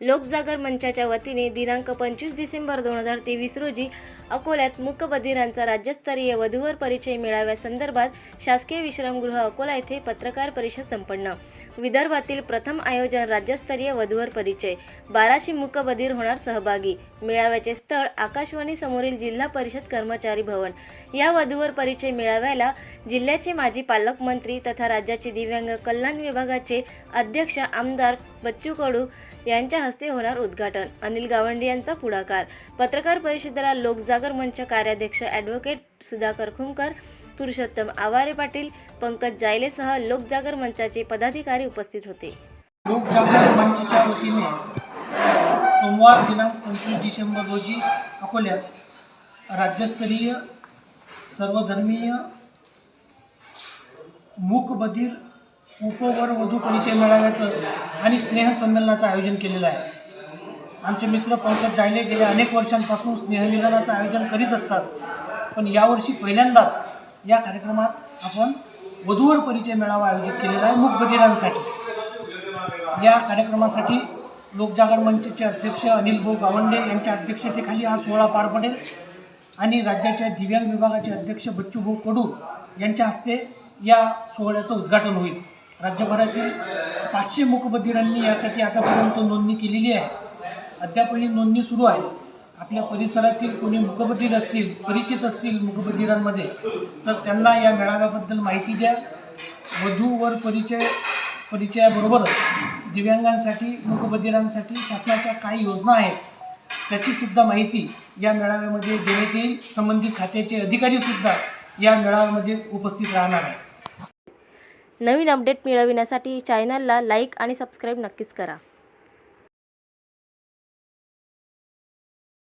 लोकजागर मंचाच्या वतीने दिनांक पंचवीस डिसेंबर दोन हजार तेवीस रोजी अकोल्यात मूकबधिरांचा राज्यस्तरीय वधूवर परिचय मेळाव्यासंदर्भात शासकीय विश्रामगृह अकोला येथे पत्रकार परिषद संपन्न. विदर्भातील प्रथम आयोजन राज्यस्तरीय वधूवर परिचय. बाराशे मुकबधीर होणार सहभागी. मेळाव्याचे स्थळ आकाशवाणी समोरील जिल्हा परिषद कर्मचारी भवन. या वधूवर परिचय मेळाव्याला जिल्ह्याचे माजी पालकमंत्री तथा राज्याचे दिव्यांग कल्याण विभागाचे अध्यक्ष आमदार बच्चू कडू यांच्या हस्ते होणार उद्घाटन. अनिल गावंडे यांचा पुढाकार. पत्रकार परिषदेला लोकजागर मंच कार्याध्यक्ष ॲडव्होकेट सुधाकर खुमकर पुरुषोत्तम आवारे पाटील पंकज जायलेसह लोकजागर मंचाचे पदाधिकारी उपस्थित होते. लोकजागर मंचच्या वतीने सोमवार दिनांक पंचवीस डिसेंबर रोजी अकोल्यात राज्यस्तरीय सर्वधर्मीय मूकबधीर उपवर वधू परिचय मेळाव्याचं आणि स्नेहसंमेलनाचं आयोजन केलेलं आहे. आमचे मित्र पंकज जायले गेल्या अनेक वर्षांपासून स्नेहमिलनाचं आयोजन करीत असतात पण यावर्षी पहिल्यांदाच या कार्यक्रमात आपण वधूवर परिचय मेळावा आयोजित केलेला आहे मुकबधिरांसाठी या कार्यक्रमासाठी लोकजागर मंचचे अध्यक्ष अनिल भाऊ गावंडे यांच्या अध्यक्षतेखाली हा सोहळा पार पडेल आणि राज्याच्या दिव्यांग विभागाचे अध्यक्ष बच्चूभाऊ कडू यांच्या हस्ते या सोहळ्याचं उद्घाटन होईल. राज्यभरातील पाचशे मुकबधिरांनी यासाठी आतापर्यंत नोंदणी केलेली आहे. अद्यापही नोंदणी सुरू आहे. आपल्या परिसरातील कोणी मुकबधीर असतील परिचित असतील मुकबधीरांमध्ये तर त्यांना या मेळाव्याबद्दल माहिती द्या. वधूवर परिचय परिचयाबरोबरच दिव्यांगांसाठी मुकबधीरांसाठी शासनाच्या काही योजना आहेत. त्याची सुद्धा माहिती या मेळाव्यामध्ये देण्यात येईल. संबंधित खात्याचे अधिकारी सुद्धा या मेळाव्यामध्ये उपस्थित राहणार आहेत. नवीन अपडेट मिळविण्यासाठी चॅनलला लाईक आणि सबस्क्राईब नक्कीच करा.